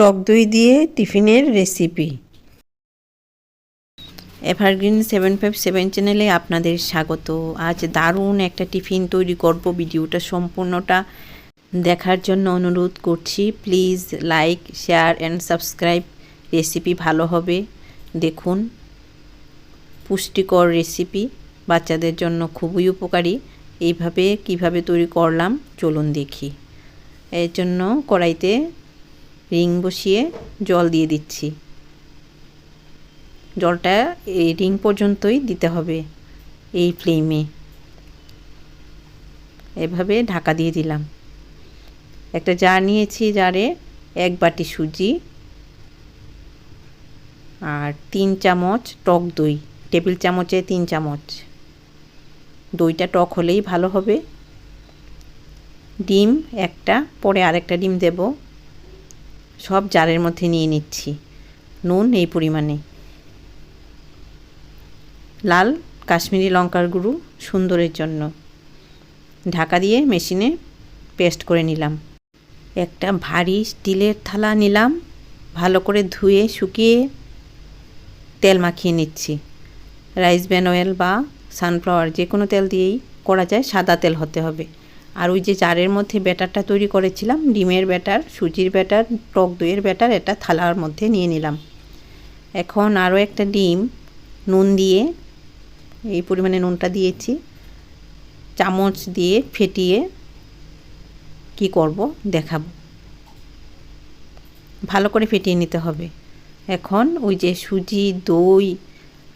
টক দই দিয়ে টিফিনের recipe evergreen seven five seven চ্যানেলে আপনাদের স্বাগত। আজ দারুণ একটা টিফিন তৈরি করব ভিডিওটা সম্পূর্ণটা দেখার জন্য অনুরোধ করছি। Please like share and subscribe recipe ভালো হবে। দেখুন, পুষ্টিকর রেসিপি বাচ্চাদের জন্য খুবই উপকারী। এইভাবে কীভাবে তৈরি করলাম, চলুন দেখি। এর জন্য কড়াইতে রিং বসিয়ে জল দিয়ে দিচ্ছি। জলটা এই রিং পর্যন্তই দিতে হবে এই ফ্লেমে। এভাবে ঢাকা দিয়ে দিলাম। একটা জার নিয়েছি জারে এক বাটি সুজি আর তিন চামচ টক দই, টেবিল চামচে তিন চামচ। দইটা টক হলেই ভালো হবে। ডিম একটা, পরে আরেকটা ডিম দেব। সব জারের মধ্যে নিয়ে নিচ্ছি। নুন এই পরিমাণে। লাল কাশ্মীরি লঙ্কার গুঁড়ো সুন্দরের জন্য। ঢাকা দিয়ে মেশিনে পেস্ট করে নিলাম। একটা ভারী স্টিলের থালা নিলাম। ভালো করে ধুয়ে, শুকিয়ে তেল মাখিয়ে নিচ্ছি। রাইস ব্যান অয়েল বা সানফ্লাওয়ার যে কোনো তেল দিয়েই করা যায়, সাদা তেল হতে হবে। আর ওই যে জারের মধ্যে ব্যাটারটা তৈরি করেছিলাম, ডিমের ব্যাটার, সুজির ব্যাটার, টক দইয়ের ব্যাটার, এটা থালার মধ্যে নিয়ে নিলাম। এখন আরও একটা ডিম, নুন দিয়ে, এই পরিমাণে নুনটা দিয়েছি। চামচ দিয়ে ফেটিয়ে কি করব দেখাবো। ভালো করে ফেটিয়ে নিতে হবে। এখন ওই যে সুজি, দই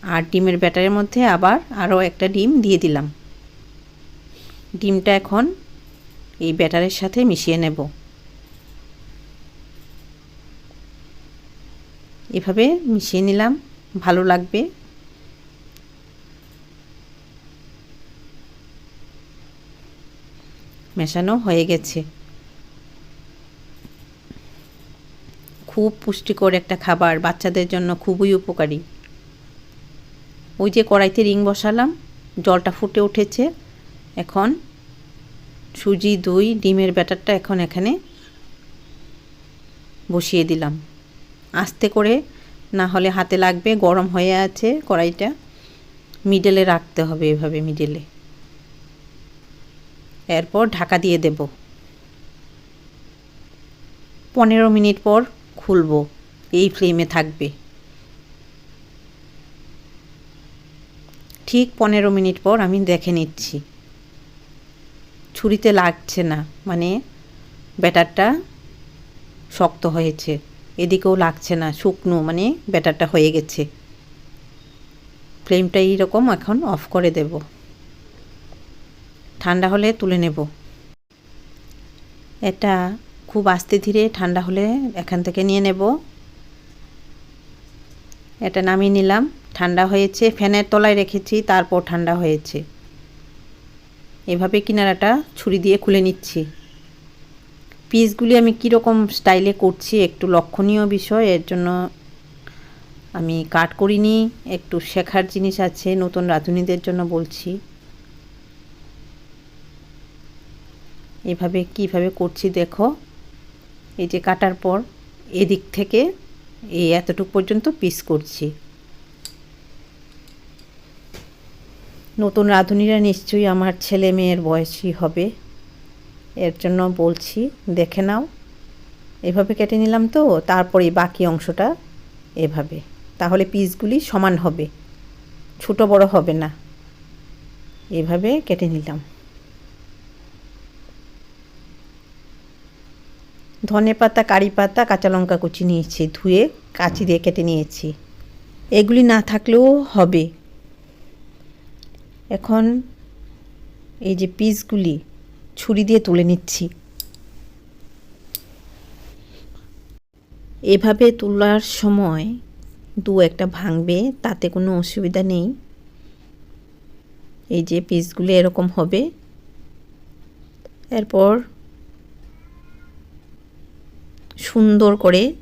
আর ডিমের ব্যাটারের মধ্যে আবার আরও একটা ডিম দিয়ে দিলাম। ডিমটা এখন এই ব্যাটারের সাথে মিশিয়ে নেব। এভাবে মিশিয়ে নিলাম, ভালো লাগবে। মেশানো হয়ে গেছে। খুব পুষ্টিকর একটা খাবার, বাচ্চাদের জন্য খুবই উপকারী। ওই যে কড়াইতে রিং বসালাম, জলটা ফুটে উঠেছে। এখন সুজি, দই, ডিমের ব্যাটারটা এখন এখানে বসিয়ে দিলাম। আস্তে করে, না হলে হাতে লাগবে, গরম হয়ে আছে কড়াইটা। মিডলে রাখতে হবে এভাবে মিডলে এরপর ঢাকা দিয়ে দেব। পনেরো মিনিট পর খুলবো, এই ফ্লেমে থাকবে। ঠিক পনেরো মিনিট পর আমি দেখে নিচ্ছি। ছুরিতে লাগছে না। মানে ব্যাটারটা শক্ত হয়েছে। এদিকেও লাগছে না, শুকনো মানে ব্যাটারটা হয়ে গেছে। ফ্লেমটা এইরকম এখন অফ করে দেব। ঠান্ডা হলে তুলে নেব। এটা খুব আস্তে ধীরে ঠান্ডা হলে এখান থেকে নিয়ে নেব। এটা নামিয়ে নিলাম। ঠান্ডা হয়েছে, ফ্যানের তলায় রেখেছি, তারপর ঠান্ডা হয়েছে। এভাবে কিনারাটা ছুরি দিয়ে খুলে নিচ্ছি। পিসগুলি আমি কীরকম স্টাইলে করছি একটু লক্ষণীয় বিষয়, এর জন্য আমি কাট করিনি, একটু শেখার জিনিস আছে নতুন রাঁধুনিদের জন্য বলছি। এভাবে কীভাবে করছি দেখো, এই যে কাটার পর এদিক থেকে এই এতটুকু পর্যন্ত পিস করছি। নতুন রাঁধুনিরা নিশ্চয়ই আমার ছেলে মেয়ের বয়সী হবে। এর জন্য বলছি, দেখে নাও। এভাবে কেটে নিলাম তো তারপরে বাকি অংশটা এভাবে। তাহলে পিসগুলি সমান হবে। ছোট বড় হবে না। এভাবে কেটে নিলাম। ধনে পাতা, কারি পাতা, কাঁচা লঙ্কা কুচি নিয়েছি, ধুয়ে কাঁচি দিয়ে কেটে নিয়েছি। এগুলি না থাকলেও হবে। এখন এই যে পিসগুলি ছুরি দিয়ে তুলে নিচ্ছি। এভাবে তোলার সময় দু একটা ভাঙবে, তাতে কোনো অসুবিধা নেই। এই যে পিসগুলি এরকম হবে। এরপর সুন্দর করে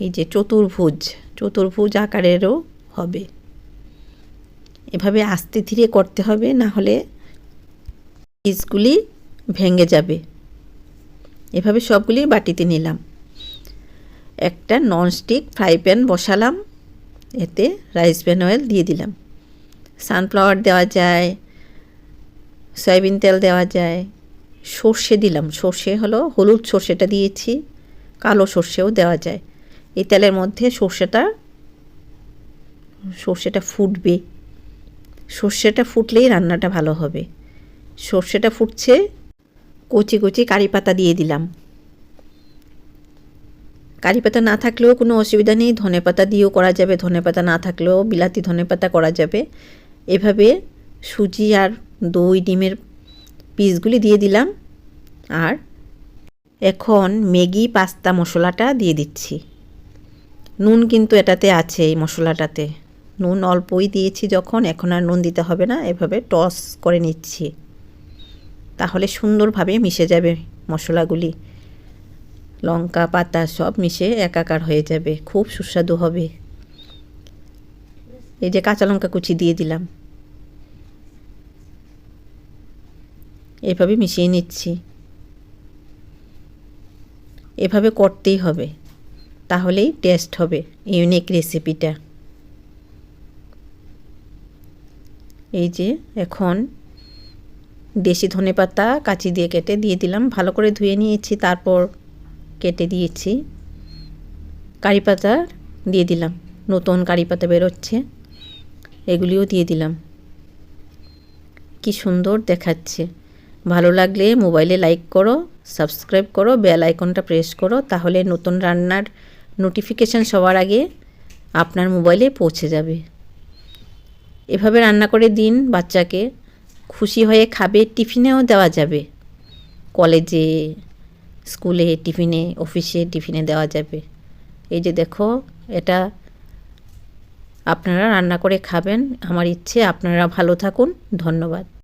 এই যে চতুর্ভুজ চতুর্ভুজ আকারেরও হবে। এভাবে আস্তে ধীরে করতে হবে, না হলে পিসগুলি ভেঙে যাবে। এভাবে সবগুলি বাটিতে নিলাম। একটা ননস্টিক ফ্রাই প্যান বসালাম, এতে রাইস ব্র্যান অয়েল দিয়ে দিলাম। সানফ্লাওয়ার দেওয়া যায় সয়াবিন তেল দেওয়া যায়, সর্ষে দিলাম। সর্ষে হলো হলুদ সর্ষেটা দিয়েছি, কালো সর্ষেও দেওয়া যায়। এই তেলের মধ্যে সর্ষেটা সর্ষেটা ফুটবে। সর্ষেটা ফুটলেই রান্নাটা ভালো হবে। সর্ষেটা ফুটছে, কচি কচি কারি পাতা দিয়ে দিলাম। কারি পাতা না থাকলেও কোনো অসুবিধা নেই, ধনে পাতা দিয়েও করা যাবে, ধনে পাতা না থাকলেও বিলাতি ধনে পাতা করা যাবে। এভাবে সুজি আর দই, ডিমের পিসগুলি দিয়ে দিলাম। আর এখন ম্যাগি পাস্তা মশলাটা দিয়ে দিচ্ছি। নুন কিন্তু এটাতে আছে এই মশলাটাতে। নুন অল্পই দিয়েছি যখন, এখন আর নুন দিতে হবে না, এভাবে টস করে নিচ্ছি। তাহলে সুন্দরভাবে মিশে যাবে মশলাগুলি। লঙ্কা, পাতা সব মিশে একাকার হয়ে যাবে, খুব সুস্বাদু হবে। এই যে কাঁচা লঙ্কা কুচি দিয়ে দিলাম। এভাবে মিশিয়ে নিচ্ছি। এভাবে করতেই হবে। তাহলেই টেস্ট হবে ইউনিক রেসিপিটা এই যে এখন দেশি ধনে পাতা কাঁচি দিয়ে কেটে দিয়ে দিলাম। ভালো করে ধুয়ে নিয়েছি, তারপর কেটে দিয়েছি। কারি পাতা দিয়ে দিলাম। নতুন কারি পাতা বেরোচ্ছে, এগুলিও দিয়ে দিলাম। কি সুন্দর দেখাচ্ছে। ভালো লাগলে মোবাইলে লাইক করো, সাবস্ক্রাইব করো, বেল আইকনটা প্রেস করো, তাহলে নতুন রান্নার নোটিফিকেশান সবার আগে আপনার মোবাইলে পৌঁছে যাবে। এভাবে রান্না করে দিন বাচ্চাকে। খুশি হয়ে খাবে, টিফিনেও দেওয়া যাবে। কলেজে, স্কুলে টিফিনে, অফিসে টিফিনে দেওয়া যাবে। এই যে দেখো, এটা আপনারা রান্না করে খাবেন। আমার ইচ্ছে, আপনারা ভালো থাকুন। ধন্যবাদ।